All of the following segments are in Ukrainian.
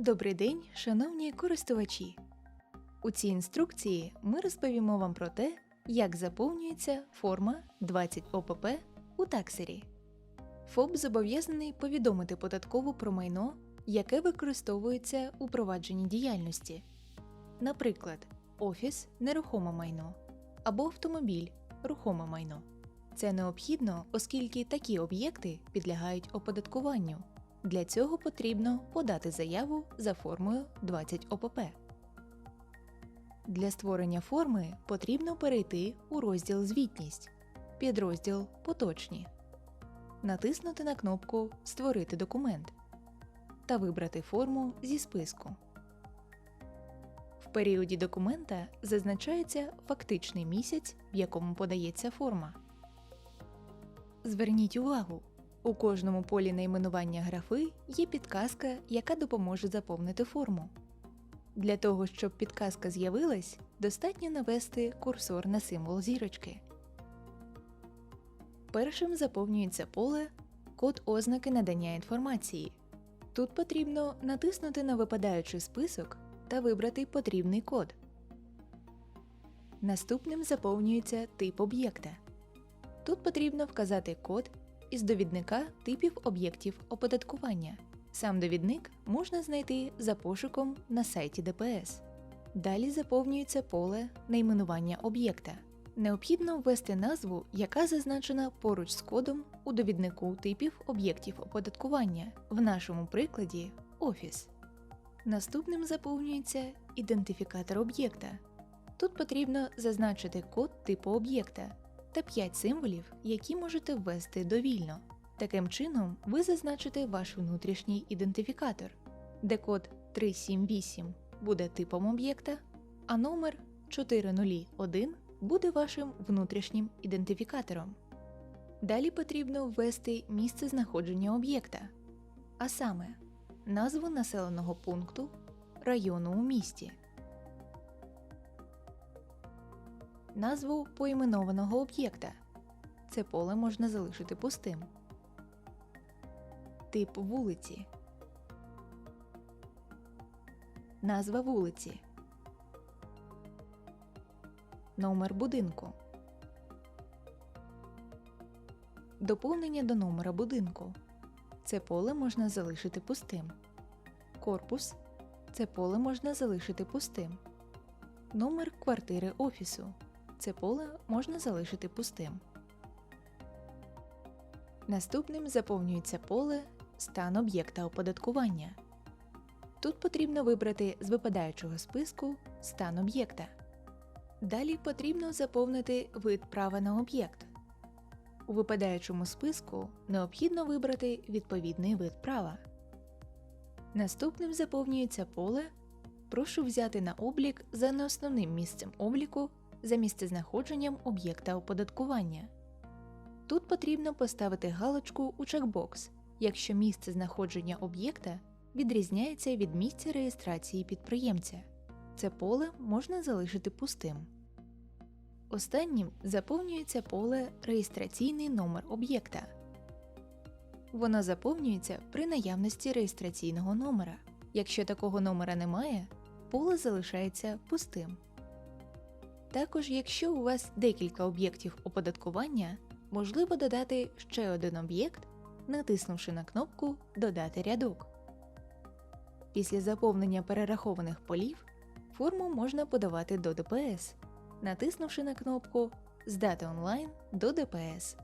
Добрий день, шановні користувачі! У цій інструкції ми розповімо вам про те, як заповнюється форма 20 ОПП у таксері. ФОП зобов'язаний повідомити податкову про майно, яке використовується у провадженні діяльності, наприклад, офіс нерухоме майно або автомобіль рухоме майно. Це необхідно, оскільки такі об'єкти підлягають оподаткуванню. Для цього потрібно подати заяву за формою 20 ОПП. Для створення форми потрібно перейти у розділ Звітність, підрозділ Поточні, натиснути на кнопку Створити документ та вибрати форму зі списку. В періоді документа зазначається фактичний місяць, в якому подається форма. Зверніть увагу, у кожному полі найменування графи є підказка, яка допоможе заповнити форму. Для того, щоб підказка з'явилась, достатньо навести курсор на символ зірочки. Першим заповнюється поле Код ознаки надання інформації. Тут потрібно натиснути на випадаючий список та вибрати потрібний код. Наступним заповнюється тип об'єкта. Тут потрібно вказати код із довідника типів об'єктів оподаткування. Сам довідник можна знайти за пошуком на сайті ДПС. Далі заповнюється поле найменування об'єкта. Необхідно ввести назву, яка зазначена поруч з кодом у довіднику типів об'єктів оподаткування, в нашому прикладі офіс. Наступним заповнюється ідентифікатор об'єкта. Тут потрібно зазначити код типу об'єкта та 5 символів, які можете ввести довільно. Таким чином, ви зазначите ваш внутрішній ідентифікатор, де код 378 буде типом об'єкта, а номер 401 буде вашим внутрішнім ідентифікатором. Далі потрібно ввести місце знаходження об'єкта, а саме назву населеного пункту, району у місті. Назву поіменованого об'єкта. Це поле можна залишити пустим. Тип вулиці. Назва вулиці. Номер будинку. Доповнення до номера будинку. Це поле можна залишити пустим. Корпус. Це поле можна залишити пустим. Номер квартири офісу. Це поле можна залишити пустим. Наступним заповнюється поле Стан об'єкта оподаткування. Тут потрібно вибрати з випадаючого списку стан об'єкта. Далі потрібно заповнити вид права на об'єкт. У випадаючому списку необхідно вибрати відповідний вид права. Наступним заповнюється поле Прошу взяти на облік за неосновним місцем обліку за місцезнаходженням об'єкта оподаткування. Тут потрібно поставити галочку у чекбокс, якщо місце знаходження об'єкта відрізняється від місця реєстрації підприємця. Це поле можна залишити пустим. Останнім заповнюється поле Реєстраційний номер об'єкта. Воно заповнюється при наявності реєстраційного номера. Якщо такого номера немає, поле залишається пустим. Також, якщо у вас декілька об'єктів оподаткування, можливо додати ще один об'єкт, натиснувши на кнопку Додати рядок. Після заповнення перерахованих полів форму можна подавати до ДПС, натиснувши на кнопку Здати онлайн до ДПС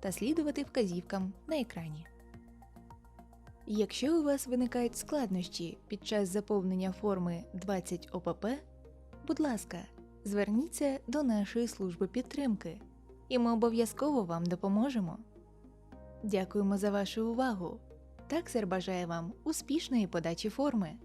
та слідувати вказівкам на екрані. Якщо у вас виникають складнощі під час заповнення форми 20 ОПП, будь ласка зверніться до нашої служби підтримки, і ми обов'язково вам допоможемо. Дякуємо за вашу увагу. Таксер бажає вам успішної подачі форми.